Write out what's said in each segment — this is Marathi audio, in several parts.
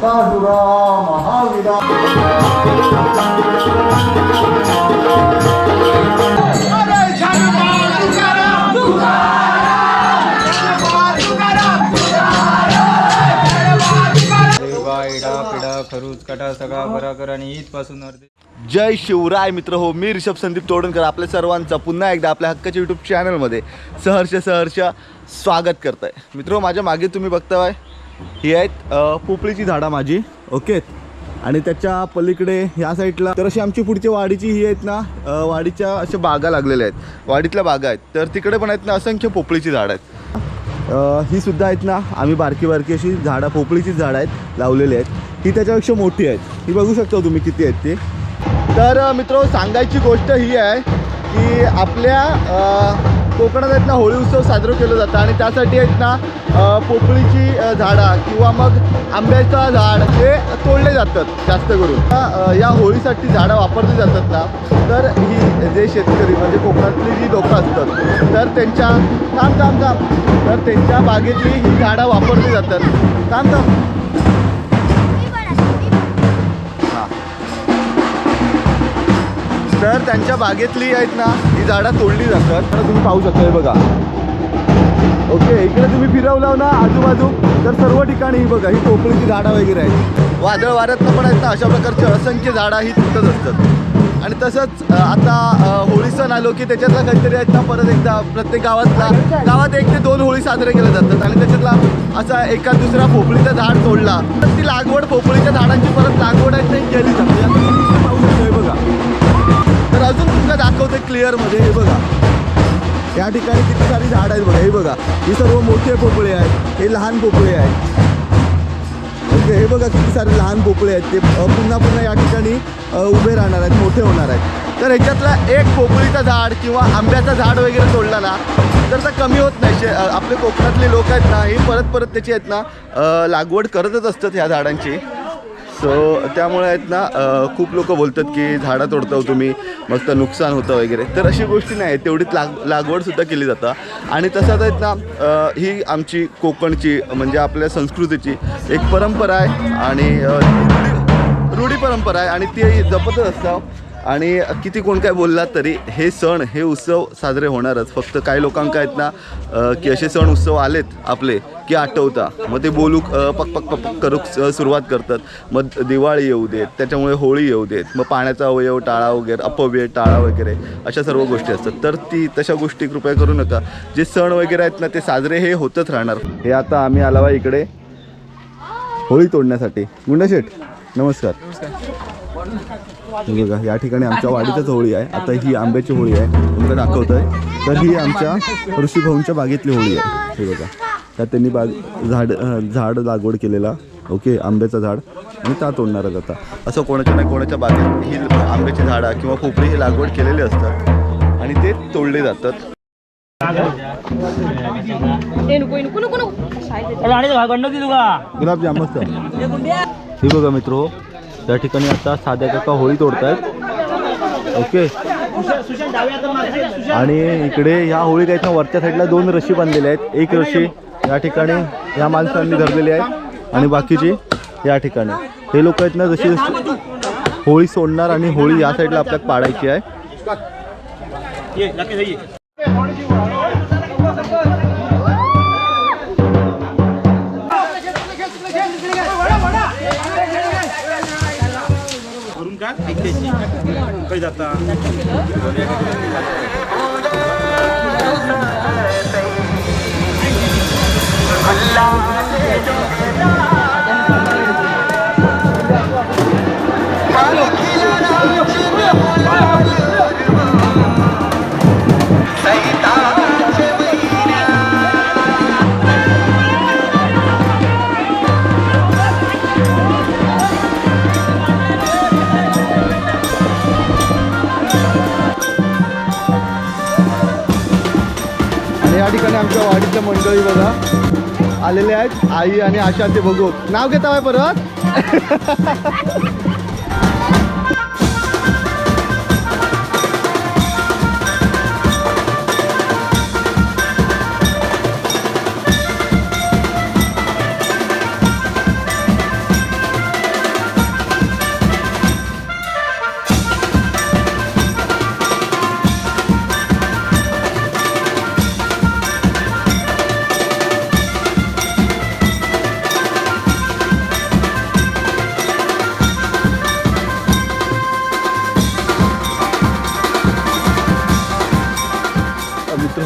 Mahavira, Mahavira. सगळा बरा कर आणि ईदपासून जय शिवराय मित्र हो मी ऋषभ संदीप तोडणकर आपल्या सर्वांचा पुन्हा एकदा आपल्या हक्काच्या यूट्यूब चॅनलमध्ये सहर्ष सहर्ष स्वागत करत आहे मित्र हो, माझ्या मागे तुम्ही बघताय ही आहेत पोपळीची झाडं माझी ओके? आणि त्याच्या पलीकडे ह्या साईडला तर अशी आमची पुढची वाडीची ही आहेत ना वाडीच्या अशा बागा लागलेल्या आहेत. वाडीतल्या बागा आहेत. तर तिकडे पण आहेत ना असंख्य पोपळीची झाडं आहेत. ही सुद्धा आहेत ना आम्ही बारकी बारकी अशी झाडं पोपळीचीच झाडं आहेत लावलेली आहेत. ही त्याच्यापेक्षा मोठी आहेत. ही बघू शकता तुम्ही किती आहेत ती. तर मित्र सांगायची गोष्ट ही आहे की आपल्या कोकणात आहेत ना होळी उत्सव साजरा केला जातं आणि त्यासाठी आहेत ना पोपळीची झाडं किंवा मग आंब्याचं झाड हे तोडले जातात जास्त करून. या होळीसाठी झाडं वापरली जातात ना तर ही जे शेतकरी म्हणजे कोकणातली जी लोकं असतात तर त्यांच्या थांब थांब थांब तर त्यांच्या बागेतली ही झाडं वापरली जातात. थांब थांब. तर त्यांच्या बागेतली आहेत ना ही झाडं तोडली जातात. तर तुम्ही पाहू शकता हे बघा. ओके इकडे तुम्ही फिरवलं ना आजूबाजू. तर सर्व ठिकाणी ही बघा ही पोपळीची झाडं वगैरे आहेत. वादळ वाऱ्यातनं पण आहेत ना अशा प्रकारची असंख्य झाडं ही तिथंच असतात. आणि तसंच आता होळी सण आलो की त्याच्यातला काहीतरी आहेत ना परत एकदा प्रत्येक गावातला गावात एक ते दोन होळी साजरे केले जातात. आणि त्याच्यातला असा एका दुसरा पोपळीचा झाड तोडला. तर ती लागवड पोपळीच्या झाडांची परत लागवड आहे केली जाते. आता तुम्ही हे बघा दाखवते क्लिअरमध्ये हे बघा. या ठिकाणी किती सारी झाड आहेत बघा हे बघा. ही सर्व मोठे पोपळे आहेत हे लहान पोपळे आहेत. म्हणजे हे बघा किती सारे लहान पोपळे आहेत. ते पुन्हा पुन्हा या ठिकाणी उभे राहणार आहेत मोठे होणार आहेत. तर ह्याच्यातला एक पोपळीचं झाड किंवा आंब्याचं झाड वगैरे तोडला ना तर ते कमी होत नाही. शे- आपले कोकणातले लोक आहेत ना हे परत परत त्याची आहेत ना लागवड करतच असतात ह्या झाडांची. सो त्यामुळे आहेत ना खूप लोक बोलतात की झाडं तोडतो तुम्ही मग तर नुकसान होतं वगैरे. तर अशी गोष्टी नाही तेवढीच लाग लागवडसुद्धा केली जातं. आणि तसंच आहेत ना ही आमची कोकणची म्हणजे आपल्या संस्कृतीची एक परंपरा आहे आणि रूढी- रूढी परंपरा आहे आणि ती जपतच असतं. आणि किती कोण काय बोललात तरी हे सण हे उत्सव साजरे होणारच. फक्त काही लोकांका आहेत ना की असे सण उत्सव आलेत आपले की आठवता. मग ते बोलू पक पक पक पक करू स- सुरुवात करतात. मग दिवाळी येऊ देत त्याच्यामुळे होळी येऊ देत मग पाण्याचा अवयव टाळा वगैरे अपव्यय टाळा वगैरे अशा सर्व गोष्टी असतात. तर ती तशा गोष्टी कृपया करू नका. जे सण वगैरे आहेत ना ते साजरे हे होतच राहणार. हे आता आम्ही आलावा इकडे होळी तोडण्यासाठी. गुंडाशेठ नमस्कार. बघा या ठिकाणी आमच्या वाडीतच होळी आहे. आता ही आंब्याची होळी आहे. तुमचं दाखवत आहे तर ही आमच्या ऋषीभाऊंच्या बागेतली होळी आहे. हे बघा. त्यात त्यांनी बाग झाड झाड लागवड केलेला. ओके आंब्याचं झाड. आणि त्या तोडणार आहेत आता. असं कोणाच्या नाही कोणाच्या बागेत ही आंब्याची झाडं किंवा पोपळी ही लागवड केलेली असतात. आणि ते तोडले जातात. गुलाबजाम मस्त. हे बघा मित्र त्या ठिकाणी आता साध्या काका होळी तोडतायत. ओके. आणि इकडे ह्या होळी आहेत ना वरच्या साईडला दोन रशी बांधलेल्या आहेत. एक रशी या ठिकाणी ह्या माणसांनी धरलेली आहे आणि बाकीची या ठिकाणी. हे लोक आहेत ना जशी जशी होळी सोडणार आणि होळी या साईडला आपल्याला पाडायची आहे. देशी एकट्याची जाता? मंडळी बघा. आलेले आहेत आई आणि आशा ते बघू नाव घेता परत?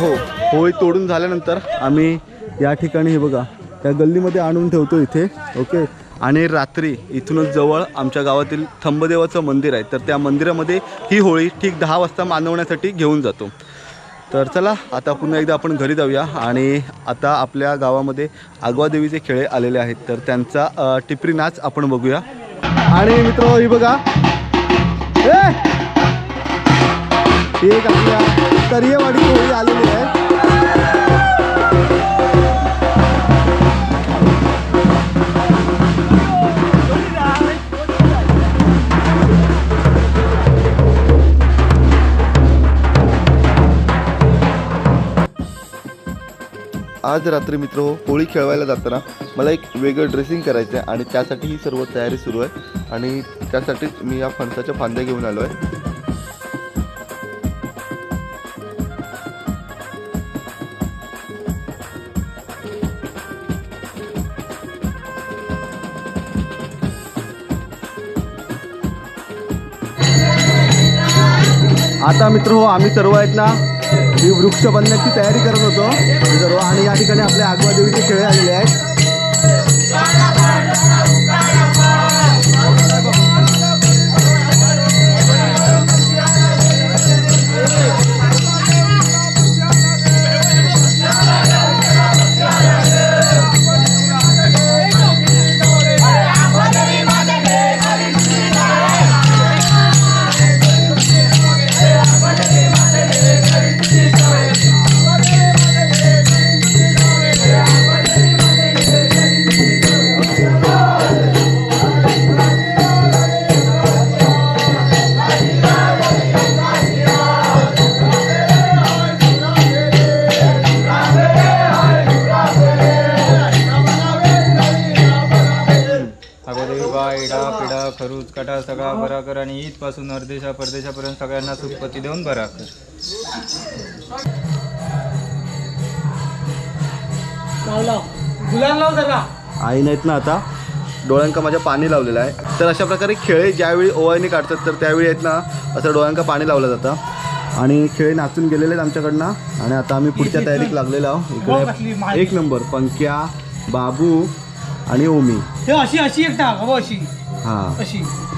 हो होळी तोडून झाल्यानंतर आम्ही या ठिकाणी हे बघा त्या गल्लीमध्ये आणून ठेवतो इथे ओके? आणि रात्री इथूनच जवळ आमच्या गावातील थंबदेवाचं मंदिर आहे. तर त्या मंदिरामध्ये ही होळी ठीक दहा वाजता मानवण्यासाठी घेऊन जातो. तर चला आता पुन्हा एकदा आपण घरी जाऊया. आणि आता आपल्या गावामध्ये आगवादेवीचे खेळे आलेले आहेत. तर त्यांचा टिपरी नाच आपण बघूया. आणि मित्र ही बघा. एक आपल्या तरियेवाडी होळी आलेली आहे. आज रात्री मित्र हो होळी खेळवायला जाताना मला एक वेगळं ड्रेसिंग करायचं आहे आणि त्यासाठी ही सर्व तयारी सुरू आहे. आणि त्यासाठीच मी या फणसाच्या फांद्या घेऊन आलो आहे आता मित्र हो आम्ही सर्व आहेत ना ही वृक्ष बनण्याची तयारी करत होतो. सर्व आणि या ठिकाणी आपल्या आगवादेवीचे खेळ आलेले आहेत. खरूच काटा सगळा बरा कर आणि ईदपासून अर्देशा परदेशापर्यंत सगळ्यांना सुखपती देऊन बरा कर. आई नाहीत ना आता. डोळ्यांका माझ्या पाणी लावलेलं आहे. तर अशा प्रकारे खेळे ज्यावेळी ओवाळणी काढतात तर त्यावेळी आहेत ना असं डोळ्यांका पाणी लावलं जातं. आणि खेळ नाचून गेलेले आहेत आमच्याकडनं. आणि आता आम्ही पुढच्या तयारीत लागलेलो आहोत. इकडे एक नंबर पंक्या बाबू आणि ओमी. हे अशी अशी एक टाक हवं अशी. हां अशी Hey!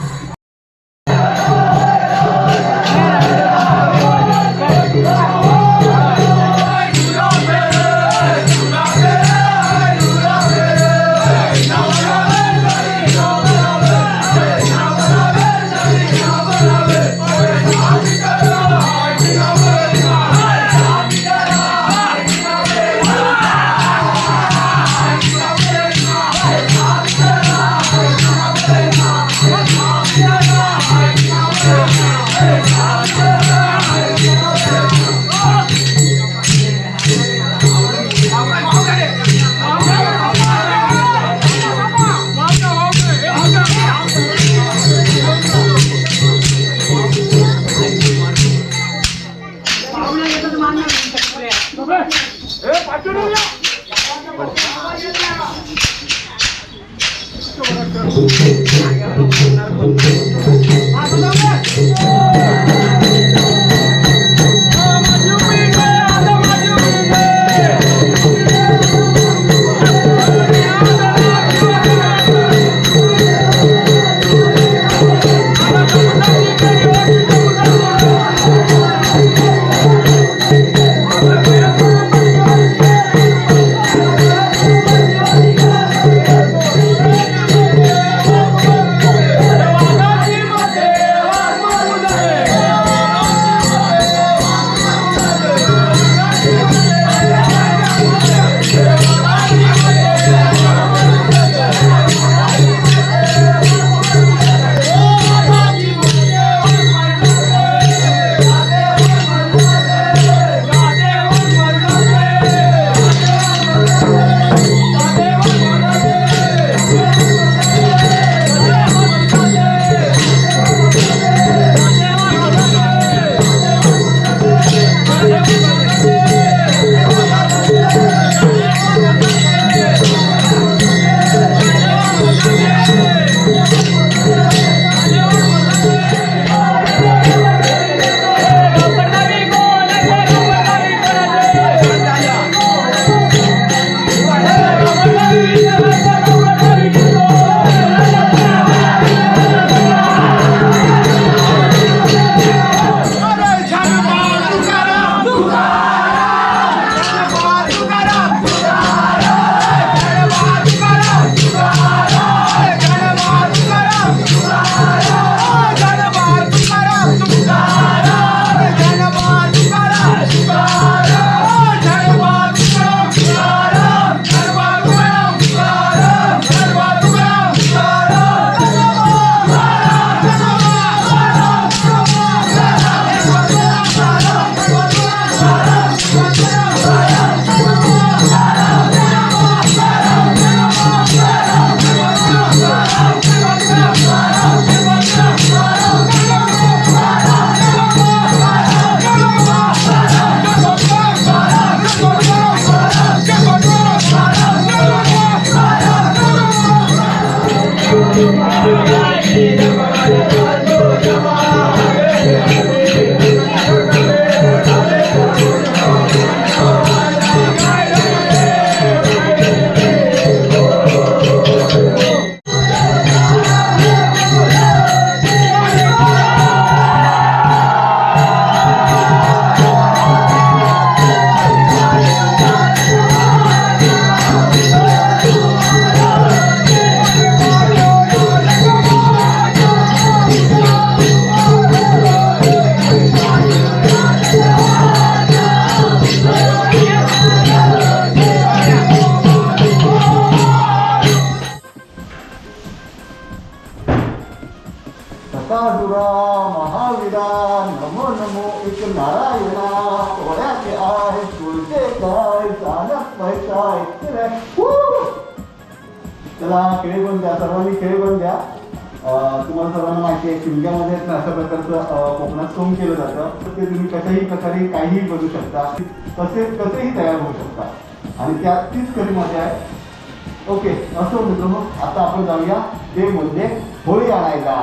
नारायणा वड्याचे आहे तुळचे काय चालत काय चला खेळ पण द्या सर्वांनी खेळ पण द्या तुम्हाला सर्वांना माहिती आहे शिमग्यामध्ये अशा प्रकारचं कोकणात सोंग केलं जातं. ते तुम्ही कशाही प्रकारे काहीही बनवू शकता कसे कसेही तयार होऊ शकता आणि त्यात तीच खरी मजा आहे ओके असं मित्रांनो आता आपण जाऊया ते म्हणजे होळी आणायला.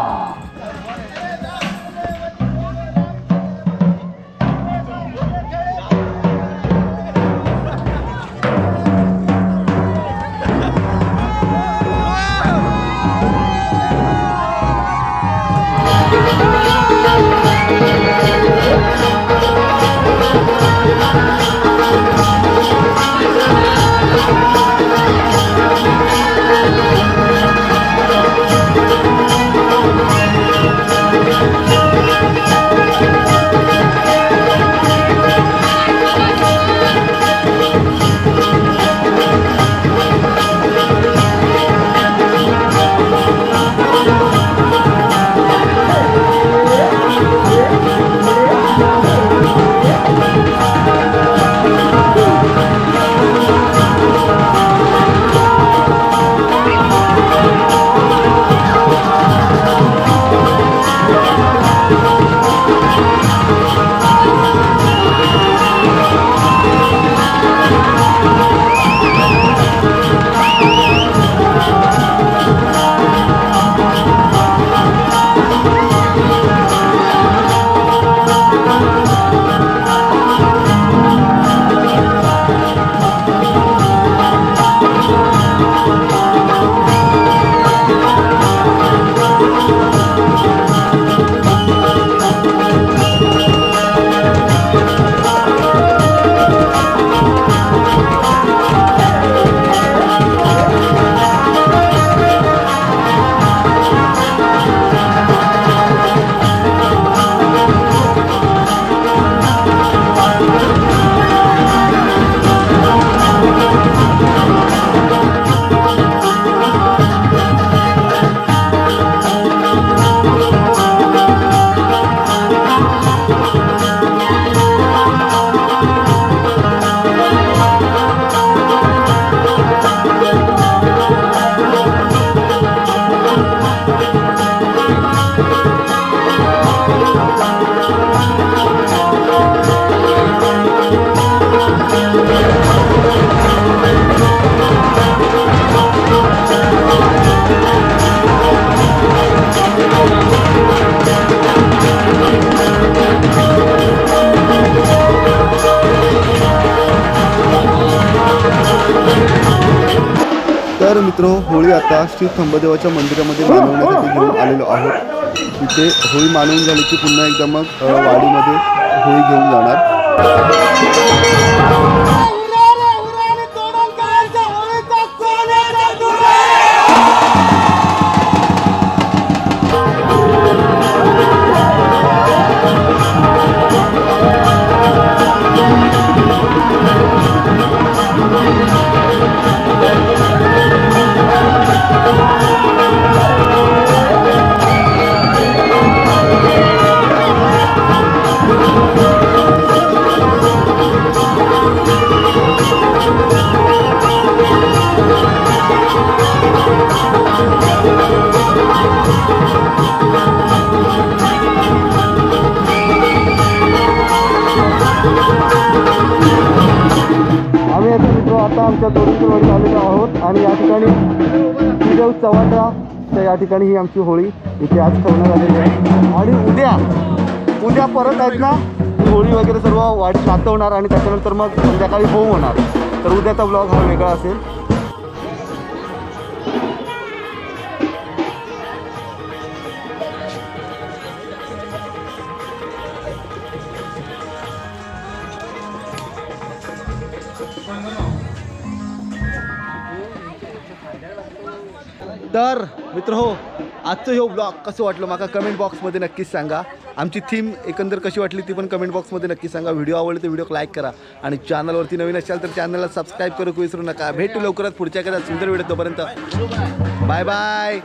तर मित्र होळी आता श्री थंबदेवाच्या मंदिरामध्ये मानवण्यासाठी घेऊन आलेलो आहोत. तिथे होळी मानवून झाली की पुन्हा एकदा मग वाडीमध्ये होळी घेऊन जाणार. आता मित्र आता आमच्या दोरींकडे आलेलो आहोत आणि या ठिकाणी फिरव चव्हाटा तर या ठिकाणी ही आमची होळी इथे आज ठेवण्यात आलेली आहे. आणि उद्या उद्या परत आहेत ना होळी वगैरे सर्व वाट नाचवणार आणि त्याच्यानंतर मग संध्याकाळी होम होणार. तर उद्याचा ब्लॉग हा वेगळा असेल. तर मित्र हो आजचं हे ब्लॉग कसं वाटलं मला कमेंट बॉक्समध्ये नक्कीच सांगा. आमची थीम एकंदर कशी वाटली ती पण कमेंट बॉक्समध्ये नक्की सांगा. व्हिडिओ आवडले तर व्हिडिओ लाईक करा आणि चॅनलवरती नवीन असाल तर चॅनलला सबस्क्राईब करू विसरू नका. भेटू लवकरच पुढच्या एखाद्या सुंदर व्हिडिओ तोपर्यंत. Bye bye